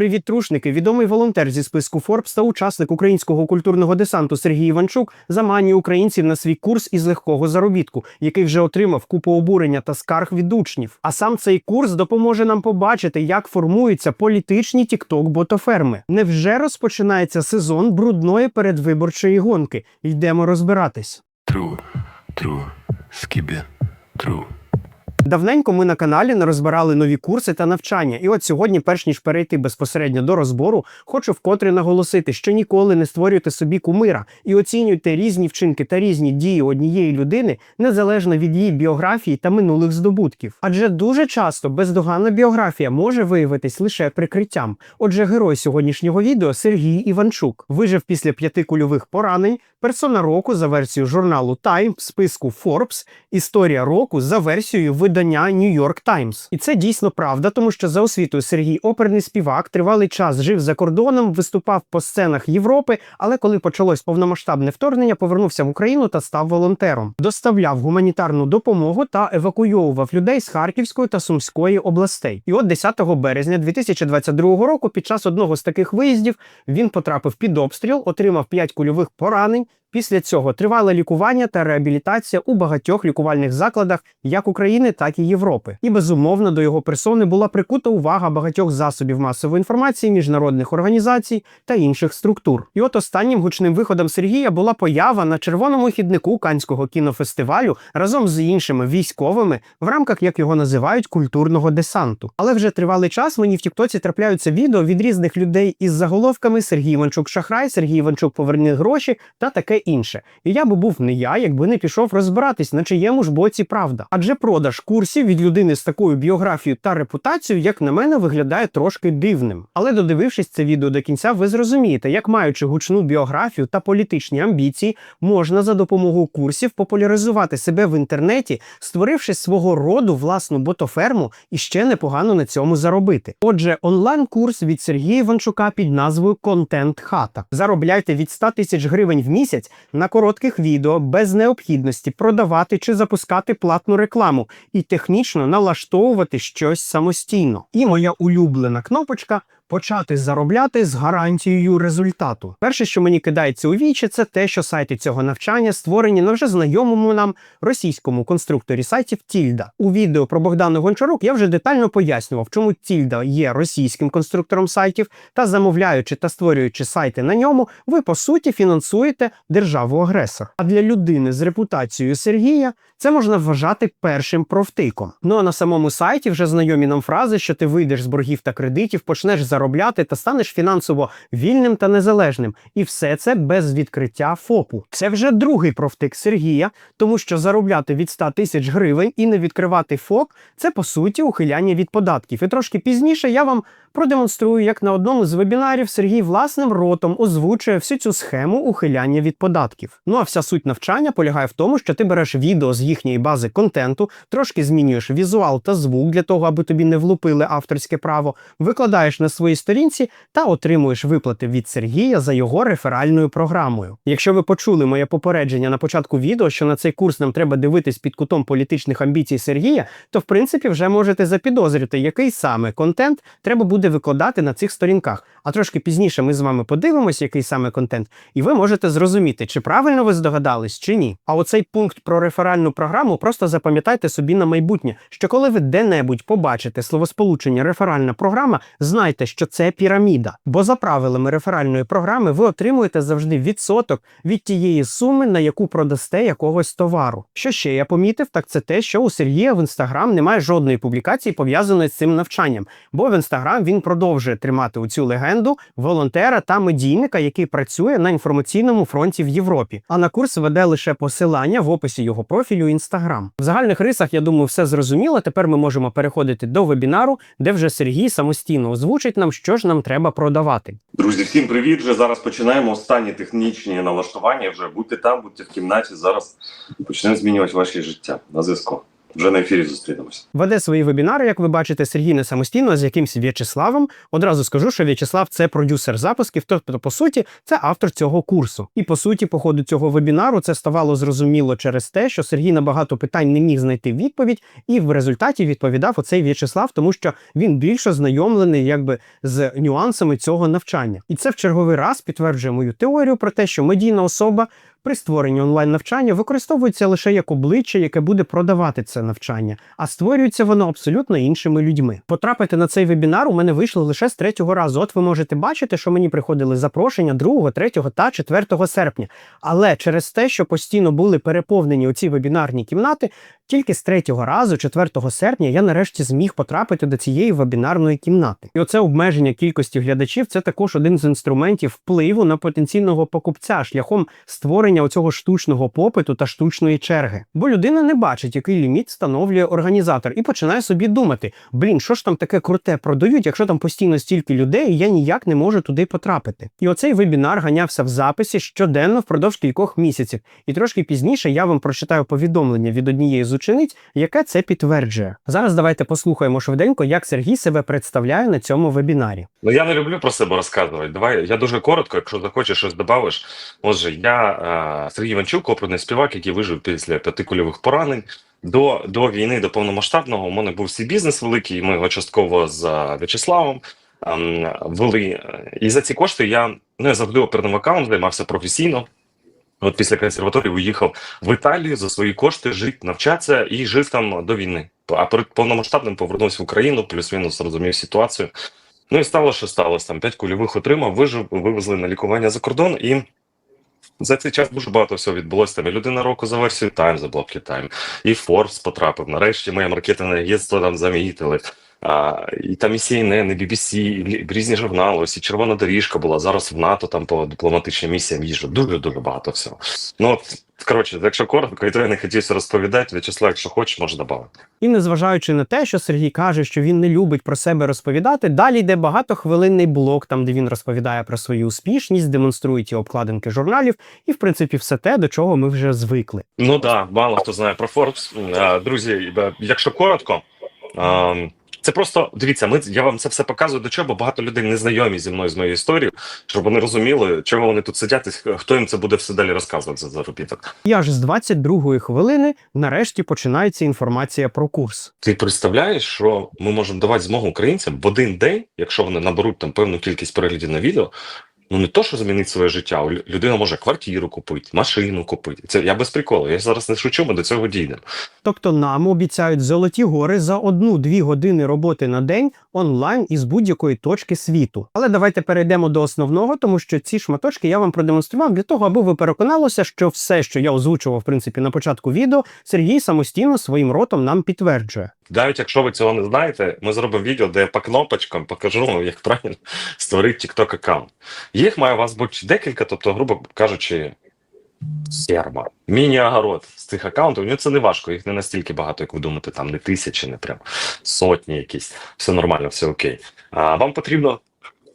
Привіт, трушники! Відомий волонтер зі списку Forbes та учасник українського культурного десанту Сергій Іванчук заманює українців на свій курс із легкого заробітку, який вже отримав купу обурення та скарг від учнів. А сам цей курс допоможе нам побачити, як формуються політичні тікток-ботоферми. Невже розпочинається сезон брудної передвиборчої гонки? Йдемо розбиратись. True, true, skibbe, true. Давненько ми на каналі не розбирали нові курси та навчання. І от сьогодні, перш ніж перейти безпосередньо до розбору, хочу вкотре наголосити, що ніколи не створюйте собі кумира і оцінюйте різні вчинки та різні дії однієї людини незалежно від її біографії та минулих здобутків. Адже дуже часто бездоганна біографія може виявитись лише прикриттям. Отже, герой сьогоднішнього відео Сергій Іванчук вижив після п'яти кульових поранень, персона року за версією журналу Time списку Forbes, історія року за версією видання New York Times. І це дійсно правда, тому що за освітою Сергій оперний співак тривалий час жив за кордоном, виступав по сценах Європи, але коли почалось повномасштабне вторгнення, повернувся в Україну та став волонтером. Доставляв гуманітарну допомогу та евакуйовував людей з Харківської та Сумської областей. І от 10 березня 2022 року, під час одного з таких виїздів, він потрапив під обстріл, отримав 5 кульових поранень. Після цього тривале лікування та реабілітація у багатьох лікувальних закладах як України, так і Європи. І безумовно до його персони була прикута увага багатьох засобів масової інформації, міжнародних організацій та інших структур. І от останнім гучним виходом Сергія була поява на червоному хіднику Канського кінофестивалю разом з іншими військовими в рамках, як його називають, культурного десанту. Але вже тривалий час мені в Тіктоці трапляються відео від різних людей із заголовками Сергій Іванчук Шахрай, Сергій Іванчук поверни гроші та таке інше. І я би був не я, якби не пішов розбиратись, на чиєму ж боці правда. Адже продаж курсів від людини з такою біографією та репутацією, як на мене, виглядає трошки дивним. Але додивившись це відео до кінця, ви зрозумієте, як маючи гучну біографію та політичні амбіції, можна за допомогою курсів популяризувати себе в інтернеті, створивши свого роду власну ботоферму і ще непогано на цьому заробити. Отже, онлайн-курс від Сергія Іванчука під назвою Контент Хата. Заробляйте від 100 тисяч гривень в місяць на коротких відео без необхідності продавати чи запускати платну рекламу і технічно налаштовувати щось самостійно. І моя улюблена кнопочка. Почати заробляти з гарантією результату. Перше, що мені кидається у вічі, це те, що сайти цього навчання створені на вже знайомому нам російському конструкторі сайтів Тільда. У відео про Богдану Гончарук я вже детально пояснював, чому Тільда є російським конструктором сайтів, та замовляючи та створюючи сайти на ньому, ви по суті фінансуєте державу-агресор. А для людини з репутацією Сергія це можна вважати першим профтиком. Ну а на самому сайті вже знайомі нам фрази, що ти вийдеш з боргів та кредитів, почнеш заробляти та станеш фінансово вільним та незалежним. І все це без відкриття ФОПу. Це вже другий профтик Сергія, тому що заробляти від 100 тисяч гривень і не відкривати ФОП це по суті ухиляння від податків. І трошки пізніше я вам продемонструю, як на одному з вебінарів Сергій власним ротом озвучує всю цю схему ухиляння від податків. Ну а вся суть навчання полягає в тому, що ти береш відео з їхньої бази контенту, трошки змінюєш візуал та звук для того, аби тобі не влупили авторське право, викладаєш на своїй сторінці та отримуєш виплати від Сергія за його реферальною програмою. Якщо ви почули моє попередження на початку відео, що на цей курс нам треба дивитись під кутом політичних амбіцій Сергія, то в принципі вже можете запідозрити, який саме контент треба буде викладати на цих сторінках. А трошки пізніше ми з вами подивимося, який саме контент, і ви можете зрозуміти, чи правильно ви здогадались, чи ні. А оцей пункт про реферальну програму просто запам'ятайте собі на майбутнє, що коли ви де-небудь побачите словосполучення реферальна програма, знайте, що це піраміда. Бо за правилами реферальної програми ви отримуєте завжди відсоток від тієї суми, на яку продасте якогось товару. Що ще я помітив, так це те, що у Сергія в інстаграм немає жодної публікації пов'язаної з цим навчанням, бо в інстаграм він продовжує тримати у цю легенду волонтера та медійника, який працює на інформаційному фронті в Європі. А на курс веде лише посилання в описі його профілю Інстаграм. В загальних рисах, я думаю, все зрозуміло. Тепер ми можемо переходити до вебінару, де вже Сергій самостійно озвучить нам, що ж нам треба продавати. Друзі, всім привіт! Вже зараз починаємо останні технічні налаштування. Вже будьте там, будьте в кімнаті. Зараз почнемо змінювати ваше життя на зв'язку. Вже на ефірі зустрінемось. Веде свої вебінари, як ви бачите, Сергій не самостійно а з якимсь В'ячеславом. Одразу скажу, що В'ячеслав це продюсер запусків, тобто, по суті, це автор цього курсу. І по суті, по ходу цього вебінару це ставало зрозуміло через те, що Сергій на багато питань не міг знайти відповідь, і в результаті відповідав оцей В'ячеслав, тому що він більше знайомлений якби з нюансами цього навчання. І це в черговий раз підтверджує мою теорію про те, що медійна особа при створенні онлайн навчання використовується лише як обличчя, яке буде продавати це навчання, а створюється воно абсолютно іншими людьми. Потрапити на цей вебінар у мене вийшло лише з третього разу. От ви можете бачити, що мені приходили запрошення 2, 3 та 4 серпня. Але через те, що постійно були переповнені оці вебінарні кімнати, тільки з третього разу, 4 серпня, я нарешті зміг потрапити до цієї вебінарної кімнати. І оце обмеження кількості глядачів це також один з інструментів впливу на потенційного покупця шляхом створення оцього штучного попиту та штучної черги. Бо людина не бачить, який ліміт встановлює організатор, і починає собі думати: блін, що ж там таке круте продають, якщо там постійно стільки людей, я ніяк не можу туди потрапити. І оцей вебінар ганявся в записі щоденно впродовж кількох місяців. І трошки пізніше я вам прочитаю повідомлення від однієї з учениць, яке це підтверджує. Зараз давайте послухаємо швиденько, як Сергій себе представляє на цьому вебінарі. Ну я не люблю про себе розказувати. Давай я дуже коротко, якщо захочеш щось додавиш. Отже, я е, Сергій Іванчук, оперний співак, який вижив після п'яти кульових поранень. До, до війни, до повномасштабного, у мене був свій бізнес великий. Ми його частково з е, В'ячеславом ем, вели. І за ці кошти я ну я завжди оперним аккаунтом займався професійно. От після консерваторії уїхав в Італію за свої кошти жити, навчатися і жив там до війни. А перед повномасштабним повернувся в Україну, плюс-мінус розумів ситуацію. Ну і стало, що сталося. Там п'ять кульових отримав, вижив, вивезли на лікування за кордон, і за цей час дуже багато всього відбулося. Там і людина року за версією Time, за блоки Time, і Forbes потрапив. Нарешті моє маркетингове агентство там замітили. А, і там і CNN, і BBC, і різні журнали, ось і червона доріжка була. Зараз в НАТО там по дипломатичним місіям їжджу. Дуже дуже багато всього. Ну от коротше, якщо коротко, і то я не хотівся розповідати. В'ячеслав, якщо хочеш, може додати. І незважаючи на те, що Сергій каже, що він не любить про себе розповідати, далі йде багатохвилинний блок, там де він розповідає про свою успішність, демонструє ті обкладинки журналів, і в принципі все те, до чого ми вже звикли. Ну так, да, мало хто знає про. А, Друзі, якщо коротко. а, Це просто дивіться, ми я вам це все показую до чого, бо багато людей не знайомі зі мною з моєю історією, щоб вони розуміли, чого вони тут сидять, і хто їм це буде все далі розказувати за заробіток. Я ж з 22-ї хвилини нарешті починається інформація про курс. Ти представляєш, що ми можемо давати змогу українцям в один день, якщо вони наберуть там певну кількість переглядів на відео. Ну не то, що змінити своє життя, людина може квартиру купити, машину купити. Це я без приколу. Я зараз не шучу, ми до цього дійдемо. Тобто нам обіцяють золоті гори за одну-дві години роботи на день онлайн із будь-якої точки світу. Але давайте перейдемо до основного, тому що ці шматочки я вам продемонстрував для того, аби ви переконалися, що все, що я озвучував в принципі на початку відео, Сергій самостійно своїм ротом нам підтверджує. Навіть якщо ви цього не знаєте, ми зробимо відео, де я по кнопочкам покажу, як правильно створити TikTok аккаунт. Їх має у вас бути декілька, тобто, грубо кажучи, серма. Міні-огород з цих аккаунтів. Ну це не важко, їх не настільки багато, як ви думаєте, там не тисячі, не прям сотні якісь. Все нормально, все окей. А вам потрібно.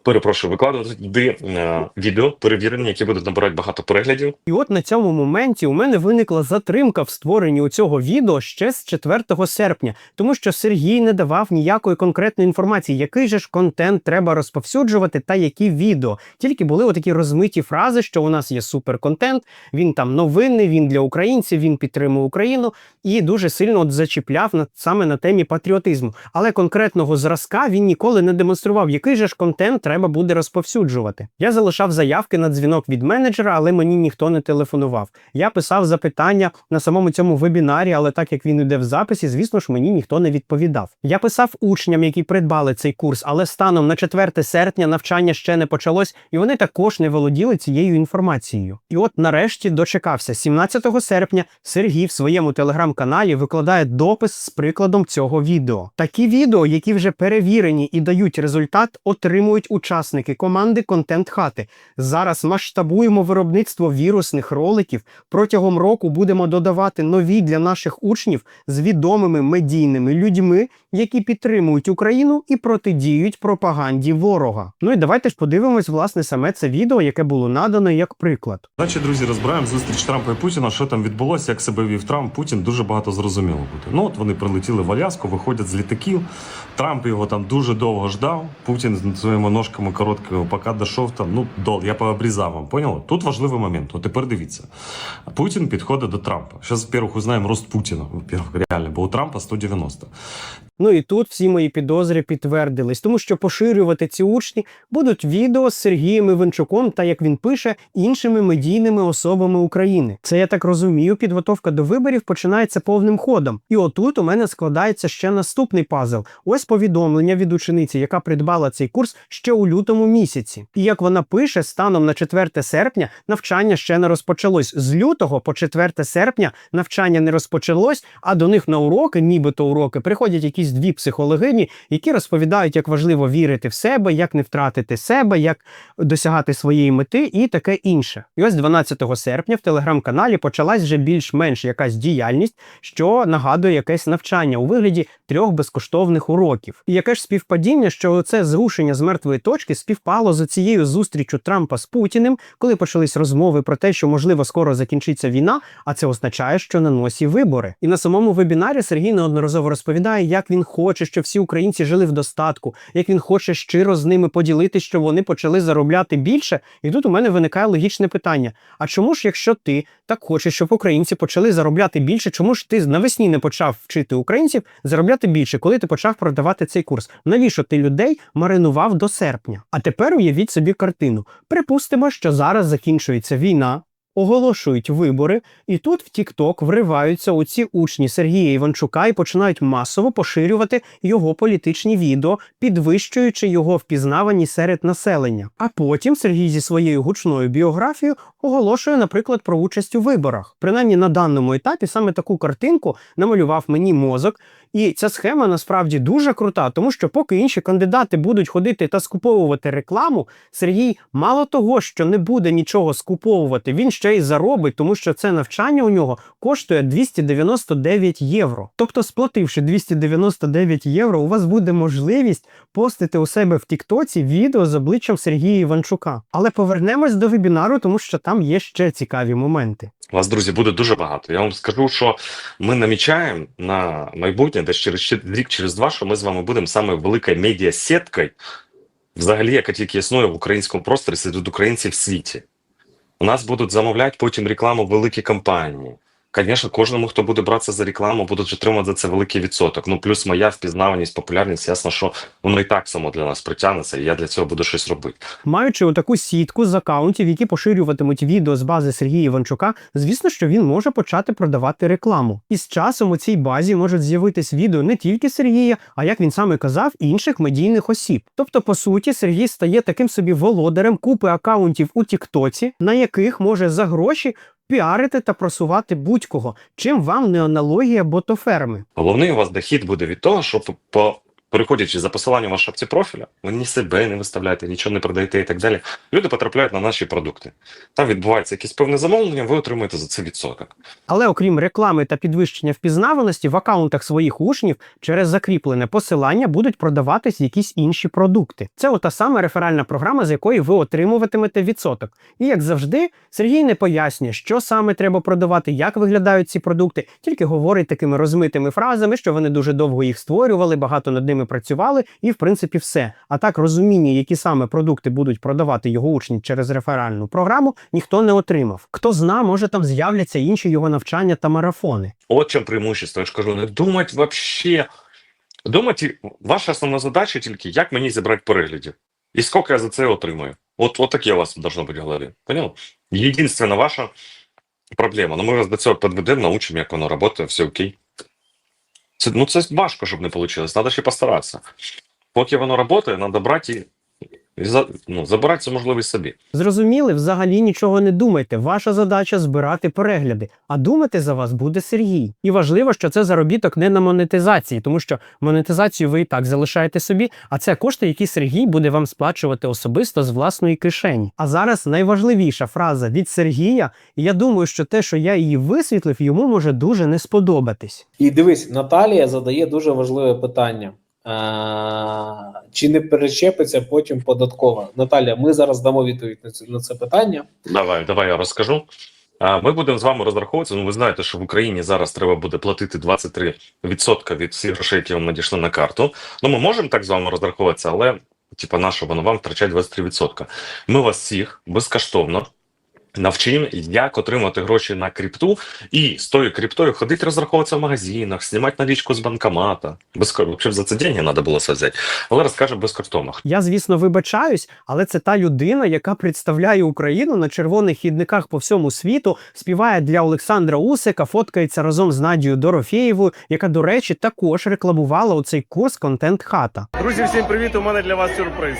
Перепрошую, викладувати е, відео перевірені, які будуть набирати багато переглядів. І от на цьому моменті у мене виникла затримка в створенні цього відео ще з 4 серпня, тому що Сергій не давав ніякої конкретної інформації, який же ж контент треба розповсюджувати та які відео. Тільки були отакі розмиті фрази, що у нас є суперконтент, він там новинний, він для українців, він підтримує Україну і дуже сильно от зачіпляв на саме на темі патріотизму. Але конкретного зразка він ніколи не демонстрував, який же ж контент треба буде розповсюджувати. Я залишав заявки на дзвінок від менеджера, але мені ніхто не телефонував. Я писав запитання на самому цьому вебінарі, але так як він іде в записі, звісно ж, мені ніхто не відповідав. Я писав учням, які придбали цей курс, але станом на 4 серпня навчання ще не почалось, і вони також не володіли цією інформацією. І от нарешті дочекався 17 серпня. Сергій в своєму телеграм-каналі викладає допис з прикладом цього відео. Такі відео, які вже перевірені і дають результат, отримують участь учасники команди Контент Хати. Зараз масштабуємо виробництво вірусних роликів. Протягом року будемо додавати нові для наших учнів з відомими медійними людьми, які підтримують Україну і протидіють пропаганді ворога. Ну і давайте ж подивимось власне саме це відео, яке було надано як приклад. Далі, друзі, розбираємо зустріч Трампа і Путіна. Що там відбулося, як себе вів Трамп. Путін дуже багато зрозуміло буде. Ну от вони прилетіли в Аляску, виходять з літаків. Трамп його там дуже довго ждав. Путін з своїми ножками короткими, поки дійшов там. Ну дол, я пообрізав вам. Поняли? Тут важливий момент. От тепер дивіться. Путін підходить до Трампа. Зараз, во-первых, узнаємо рост Путіна. Во-первых, реально, бо у Трампа 190. Ну і тут всі мої підозри підтвердились, тому що поширювати ці учні будуть відео з Сергієм Іванчуком та, як він пише, іншими медійними особами України. Це я так розумію, підготовка до виборів починається повним ходом. І отут у мене складається ще наступний пазл. Ось повідомлення від учениці, яка придбала цей курс ще у лютому місяці. І як вона пише, станом на 4 серпня навчання ще не розпочалось. З лютого по 4 серпня навчання не розпочалось, а до них на уроки, нібито уроки, приходять якісь дві психологині, які розповідають, як важливо вірити в себе, як не втратити себе, як досягати своєї мети і таке інше. І ось 12 серпня в телеграм-каналі почалась вже більш-менш якась діяльність, що нагадує якесь навчання у вигляді трьох безкоштовних уроків. І яке ж співпадіння, що це зрушення з мертвої точки співпало з цією зустрічю Трампа з Путіним, коли почались розмови про те, що можливо скоро закінчиться війна, а це означає, що на носі вибори. І на самому вебінарі Сергій неодноразово розповідає, як він хоче, щоб всі українці жили в достатку, як він хоче щиро з ними поділитися, що вони почали заробляти більше. І тут у мене виникає логічне питання: а чому ж, якщо ти так хочеш, щоб українці почали заробляти більше, чому ж ти навесні не почав вчити українців заробляти більше, коли ти почав продавати цей курс? Навіщо ти людей маринував до серпня? А тепер уявіть собі картину. Припустимо, що зараз закінчується війна. Оголошують вибори, і тут в TikTok вриваються оці учні Сергія Іванчука і починають масово поширювати його політичні відео, підвищуючи його впізнаваність серед населення. А потім Сергій зі своєю гучною біографією оголошує, наприклад, про участь у виборах. Принаймні на даному етапі саме таку картинку намалював мені мозок. І ця схема насправді дуже крута, тому що поки інші кандидати будуть ходити та скуповувати рекламу, Сергій мало того, що не буде нічого скуповувати, він ще й заробить, тому що це навчання у нього коштує 299 євро. Тобто, сплативши 299 євро, у вас буде можливість постити у себе в Тіктоці відео з обличчям Сергія Іванчука. Але повернемось до вебінару, тому що там є ще цікаві моменти. Вас, друзі, буде дуже багато. Я вам скажу, що ми намічаємо на майбутнє, десь через рік, через два, що ми з вами будемо саме великою медіасеткою, взагалі, яка тільки існує в українському просторі серед українців в світі. У нас будуть замовляти потім рекламу великі компанії. Звісно, кожному, хто буде братися за рекламу, будуть отримати за це великий відсоток. Ну, плюс моя впізнаваність, популярність, ясно, що воно і так само для нас притягнеться, і я для цього буду щось робити. Маючи отаку сітку з акаунтів, які поширюватимуть відео з бази Сергія Іванчука, звісно, що він може почати продавати рекламу. І з часом у цій базі можуть з'явитись відео не тільки Сергія, а як він саме казав, інших медійних осіб. Тобто, по суті, Сергій стає таким собі володарем купи акаунтів у Тіктоці, на яких може за гроші піарити та просувати будь-кого, чим вам не аналогія ботоферми. Головний у вас дохід буде від того, що по- по переходячи за посиланням в шапці профіля, ви ні себе не виставляєте, нічого не продаєте і так далі. Люди потрапляють на наші продукти. Там відбувається якесь певне замовлення, ви отримуєте за це відсоток. Але окрім реклами та підвищення впізнаваності, в акаунтах своїх учнів через закріплене посилання будуть продаватись якісь інші продукти. Це ота сама реферальна програма, з якої ви отримуватимете відсоток. І як завжди, Сергій не пояснює, що саме треба продавати, як виглядають ці продукти, тільки говорить такими розмитими фразами, що вони дуже довго їх створювали, багато над ними працювали, і в принципі все. А так розуміння, які саме продукти будуть продавати його учні через реферальну програму, ніхто не отримав. Хто зна, може там з'являться інші його навчання та марафони. От чим преимущество. Я ж кажу, не думать вообще. Думати, ваша основна задача тільки, як мені зібрати переглядів. І скільки я за це отримую. От, от таке у вас должно бути в голові. Понял? Єдинственна ваша проблема. Ну, ми вас до цього підведемо, научимо, як воно працює, все окей. Це, ну, це важко, щоб не вийшло. Треба ще постаратися. Поки воно працює, треба брати і за, ну, забирати цю можливість собі. Зрозуміли, взагалі нічого не думайте. Ваша задача збирати перегляди, а думати за вас буде Сергій. І важливо, що це заробіток не на монетизації, тому що монетизацію ви і так залишаєте собі, а це кошти, які Сергій буде вам сплачувати особисто з власної кишені. А зараз найважливіша фраза від Сергія, і я думаю, що те, що я її висвітлив, йому може дуже не сподобатись. І дивись, Наталія задає дуже важливе питання. Чи не перечепиться потім податкова? Наталія, ми зараз дамо відповідь на це, на це питання. Давай, давай я розкажу. Ми будемо з вами розраховуватися. Ну, ви знаєте, що в Україні зараз треба буде платити 23% від всіх грошей, які вам надійшли на карту. Ну, ми можемо так з вами розраховуватися, але типа нащо воно вам втрачать 23%. Ми вас всіх безкоштовно. Навчимо, як отримати гроші на крипту, і з тою криптою ходити розраховуватися в магазинах, знімати налічку з банкомата. Безко... Взагалі за це деньги треба було все взяти. Але розкажемо безкоштовно. Я, звісно, вибачаюсь, але це та людина, яка представляє Україну на червоних хідниках по всьому світу, співає для Олександра Усика, фоткається разом з Надією Дорофєєвою, яка, до речі, також рекламувала оцей курс Контент Хата. Друзі, всім привіт! У мене для вас сюрприз.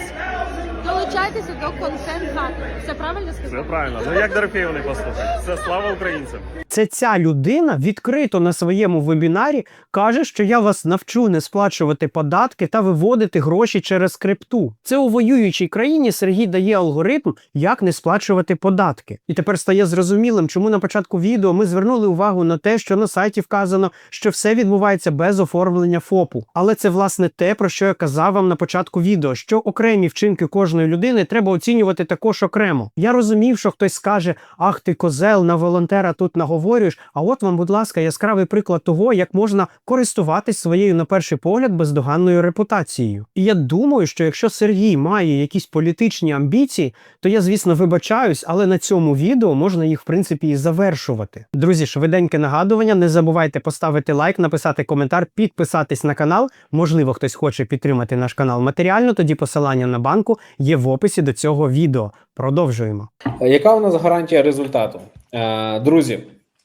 Долучайтеся до контент хати. Все правильно Все правильно. Ну як Дорофєєв не послухати? Це слава українцям. Це ця людина відкрито на своєму вебінарі каже, що я вас навчу не сплачувати податки та виводити гроші через крипту. Це у воюючій країні Сергій дає алгоритм, як не сплачувати податки. І тепер стає зрозумілим, чому на початку відео ми звернули увагу на те, що на сайті вказано, що все відбувається без оформлення ФОПу. Але це власне те, про що я казав вам на початку відео, що окремі вчинки кожної людини треба оцінювати також окремо. Я розумів, що хтось скаже: Ах, ти козел, на волонтера тут наговорюєш. А от вам, будь ласка, яскравий приклад того, як можна користуватись своєю, на перший погляд, бездоганною репутацією. І я думаю, що якщо Сергій має якісь політичні амбіції, то я, звісно, вибачаюсь, але на цьому відео можна їх, в принципі, і завершувати. Друзі, швиденьке нагадування. Не забувайте поставити лайк, написати коментар, підписатись на канал. Можливо, хтось хоче підтримати наш канал матеріально. Тоді посилання на банку є в описі до цього відео. Продовжуємо. Е, Яка у нас гарантія результату? Е, друзі,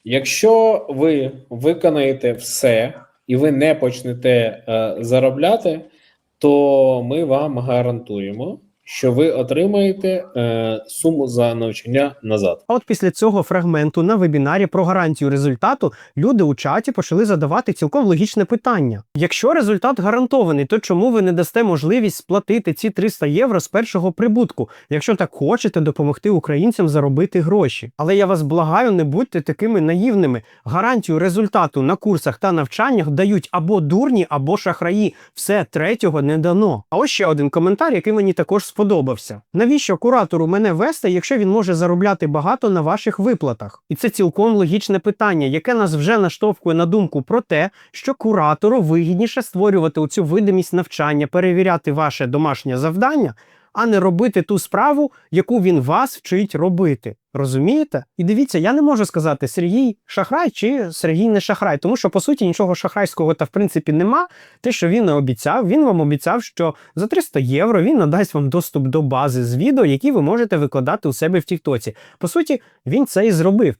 якщо ви виконаєте все і ви не почнете е, заробляти, то ми вам гарантуємо, що ви отримаєте е, суму за навчання назад. А от після цього фрагменту на вебінарі про гарантію результату люди у чаті почали задавати цілком логічне питання: якщо результат гарантований, то чому ви не дасте можливість сплатити ці 300 євро з першого прибутку, якщо так хочете допомогти українцям заробити гроші? Але я вас благаю, не будьте такими наївними. Гарантію результату на курсах та навчаннях дають або дурні, або шахраї. Все третього не дано. А ось ще один коментар, який мені також сподобався. Навіщо куратору мене вести, якщо він може заробляти багато на ваших виплатах? І це цілком логічне питання, яке нас вже наштовхує на думку про те, що куратору вигідніше створювати оцю видимість навчання, перевіряти ваше домашнє завдання, а не робити ту справу, яку він вас вчить робити. Розумієте? І дивіться, я не можу сказати Сергій шахрай чи Сергій не шахрай, тому що по суті нічого шахрайського та в принципі нема. Те, що він не обіцяв, він вам обіцяв, що за 300 євро він надасть вам доступ до бази з відео, які ви можете викладати у себе в Тіктоці. По суті, він це і зробив.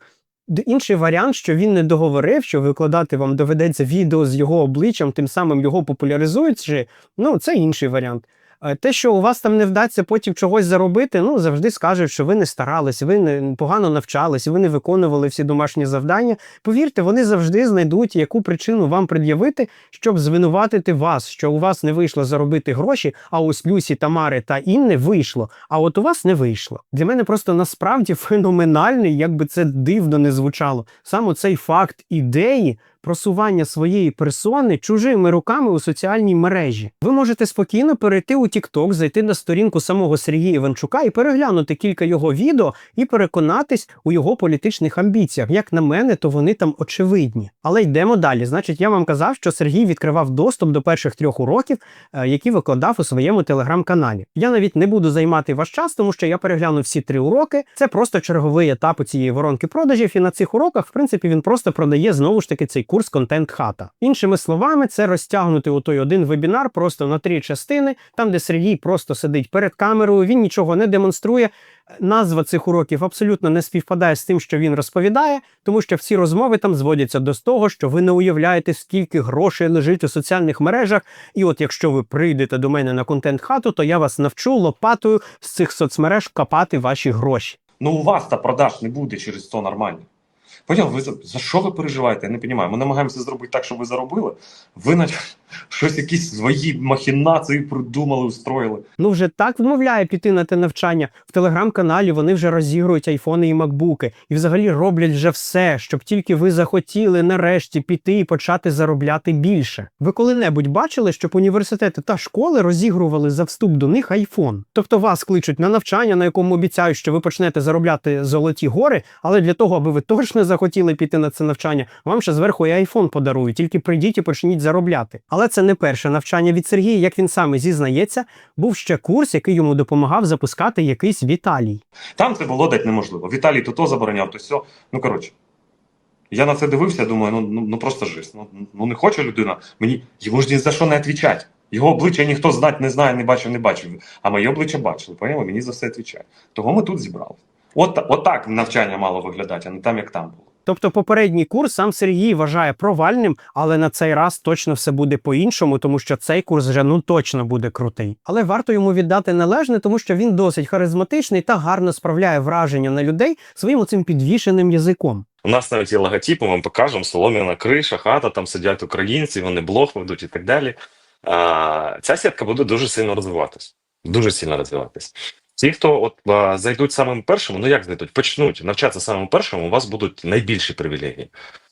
Інший варіант, що він не договорив, що викладати вам доведеться відео з його обличчям, тим самим його популяризуючи, ну це інший варіант. Е, Те, що у вас там не вдасться потім чогось заробити, ну завжди скажуть, що ви не старались, ви не погано навчались, ви не виконували всі домашні завдання. Повірте, вони завжди знайдуть яку причину вам пред'явити, щоб звинуватити вас, що у вас не вийшло заробити гроші, а ось Люсі, Тамари та Інни вийшло. А от у вас не вийшло. Для мене просто насправді феноменальний, як би це дивно не звучало. Саме цей факт ідеї просування своєї персони чужими руками у соціальній мережі. Ви можете спокійно перейти у TikTok, зайти на сторінку самого Сергія Іванчука і переглянути кілька його відео і переконатись у його політичних амбіціях. Як на мене, то вони там очевидні. Але йдемо далі. Значить, я вам казав, що Сергій відкривав доступ до перших трьох уроків, е, які викладав у своєму телеграм-каналі. Я навіть не буду займати ваш час, тому що я переглянув всі три уроки. Це просто черговий етап у цієї воронки продажів. І на цих уроках, в принципі, він просто продає знову ж таки цей курс контент хата. Іншими словами, це розтягнути у той один вебінар просто на три частини, там де Сергій просто сидить перед камерою, він нічого не демонструє. Назва цих уроків абсолютно не співпадає з тим, що він розповідає, тому що всі розмови там зводяться до того, що ви не уявляєте, скільки грошей лежить у соціальних мережах. І от якщо ви прийдете до мене на контент хату, то я вас навчу лопатою з цих соцмереж копати ваші гроші. Ну у вас та продаж не буде через то нормально. Поняв, ви за, за що ви переживаєте? Я не розумію. Ми намагаємося зробити так, щоб ви заробили. Ви на щось якісь свої махінації придумали, устроїли. Ну вже так вмовляє піти на те навчання. В телеграм-каналі вони вже розігрують айфони і макбуки, і взагалі роблять вже все, щоб тільки ви захотіли нарешті піти і почати заробляти більше. Ви коли-небудь бачили, щоб університети та школи розігрували за вступ до них айфон? Тобто вас кличуть на навчання, на якому обіцяють, що ви почнете заробляти золоті гори, але для того, аби ви точно захотіли піти на це навчання, вам ще зверху і айфон подарують. Тільки прийдіть і почніть заробляти. Але це не перше навчання від Сергія, як він саме зізнається, був ще курс, який йому допомагав запускати якийсь Віталій. Там це було дати неможливо. Віталій то то забороняв, то все. Ну коротше. Я на це дивився, думаю, ну, ну, ну просто жесть. Ну, ну не хоче людина. Мені йому ж ні за що не відповідати. Його обличчя ніхто знати не знає, не бачив, не бачив. А моє обличчя бачили, поняли? Мені за все відповідає. Того ми тут зібрали. От, от так навчання мало виглядати, а не там, як там було. Тобто попередній курс сам Сергій вважає провальним, але на цей раз точно все буде по-іншому, тому що цей курс вже ну точно буде крутий. Але варто йому віддати належне, тому що він досить харизматичний та гарно справляє враження на людей своїм оцим підвішеним язиком. У нас навіть є логотипи, ми покажемо, солом'яна криша, хата, там сидять українці, вони блог ведуть і так далі. А, ця сітка буде дуже сильно розвиватись. Дуже сильно розвиватись. Ті, хто от а, зайдуть самим першим, ну як зайдуть, почнуть навчатися самим першим, у вас будуть найбільші привілегії.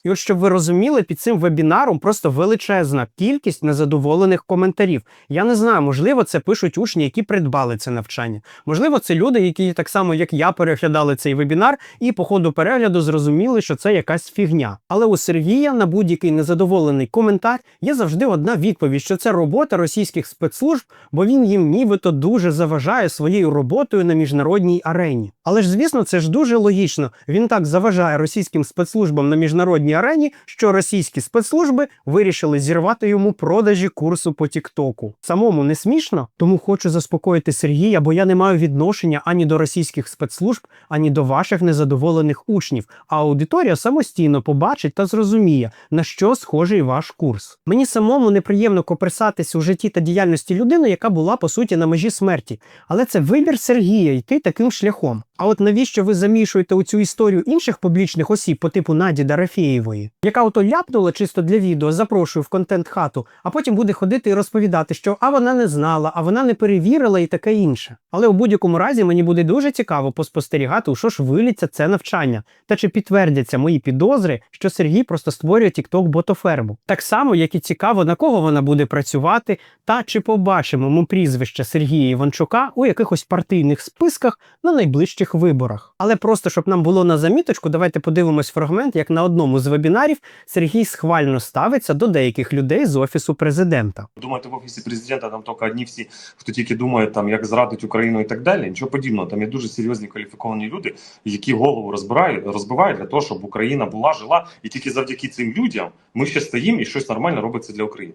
І от щоб ви розуміли, під цим вебінаром просто величезна кількість незадоволених коментарів. Я не знаю, можливо, це пишуть учні, які придбали це навчання. Можливо, це люди, які так само, як я, переглядали цей вебінар, і по ходу перегляду зрозуміли, що це якась фігня. Але у Сергія на будь-який незадоволений коментар є завжди одна відповідь, що це робота російських спецслужб, бо він їм нібито дуже заважає своєю роботою на міжнародній арені. Але ж звісно, це ж дуже логічно. Він так заважає російським спецслужбам на міжнародній арені, що російські спецслужби вирішили зірвати йому продажі курсу по Тіктоку. Самому не смішно, тому хочу заспокоїти Сергія, бо я не маю відношення ані до російських спецслужб, ані до ваших незадоволених учнів. А аудиторія самостійно побачить та зрозуміє, на що схожий ваш курс. Мені самому неприємно коперсатись у житті та діяльності людини, яка була по суті на межі смерті. Але це вибір Сергія йти таким шляхом. А от навіщо ви замішуєте у цю історію інших публічних осіб по типу Наді Дарафєєвої, яка ото ляпнула чисто для відео, запрошую в контент хату, а потім буде ходити і розповідати, що а вона не знала, а вона не перевірила і таке інше. Але у будь-якому разі мені буде дуже цікаво поспостерігати, у що ж виліться це навчання, та чи підтвердяться мої підозри, що Сергій просто створює TikTok ботоферму. Так само, як і цікаво, на кого вона буде працювати, та чи побачимо ми прізвище Сергія Іванчука у якихось партійних списках на найближчих виборах. Але просто щоб нам було на заміточку, давайте подивимось фрагмент, як на одному з вебінарів Сергій схвально ставиться до деяких людей з офісу президента. Думаєте, в офісі президента там тільки одні всі, хто тільки думає, там як зрадить Україну і так далі. Нічого подібного. Там є дуже серйозні кваліфіковані люди, які голову розбирають, розбивають для того, щоб Україна була, жила, і тільки завдяки цим людям ми ще стоїмо і щось нормально робиться для України.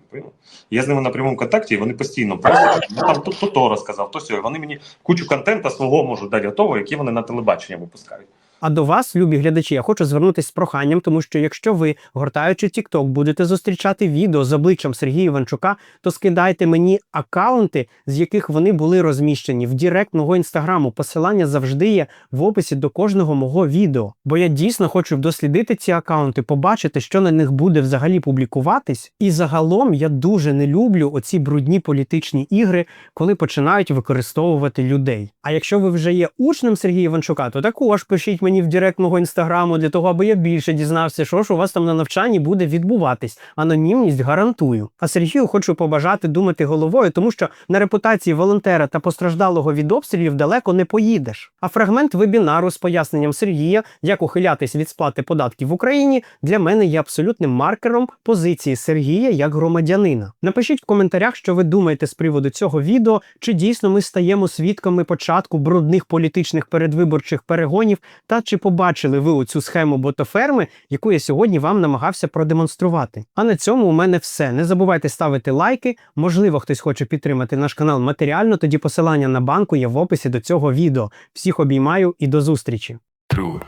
Я з ними на прямому контакті, і вони постійно просять, ну там то, то, розказав, то сьо. Вони мені кучу контента свого можуть дати готового, які вони на телебачення випускають. А до вас, любі глядачі, я хочу звернутися з проханням, тому що якщо ви, гортаючи TikTok, будете зустрічати відео з обличчям Сергія Іванчука, то скидайте мені аккаунти, з яких вони були розміщені в Дірект мого інстаграму. Посилання завжди є в описі до кожного мого відео. Бо я дійсно хочу дослідити ці аккаунти, побачити, що на них буде взагалі публікуватись. І загалом я дуже не люблю оці брудні політичні ігри, коли починають використовувати людей. А якщо ви вже є учнем Сергія Іванчука, то також пишіть мені в директ мого інстаграму для того, аби я більше дізнався, що ж у вас там на навчанні буде відбуватись. Анонімність гарантую. А Сергію хочу побажати думати головою, тому що на репутації волонтера та постраждалого від обстрілів далеко не поїдеш. А фрагмент вебінару з поясненням Сергія, як ухилятись від сплати податків в Україні, для мене є абсолютним маркером позиції Сергія як громадянина. Напишіть в коментарях, що ви думаєте з приводу цього відео, чи дійсно ми стаємо свідками початку брудних політичних передвиборчих перегонів та та чи побачили ви оцю схему ботоферми, яку я сьогодні вам намагався продемонструвати. А на цьому у мене все. Не забувайте ставити лайки. Можливо, хтось хоче підтримати наш канал матеріально. Тоді посилання на банку є в описі до цього відео. Всіх обіймаю і до зустрічі. True,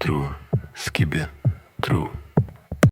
true, skibbe, true.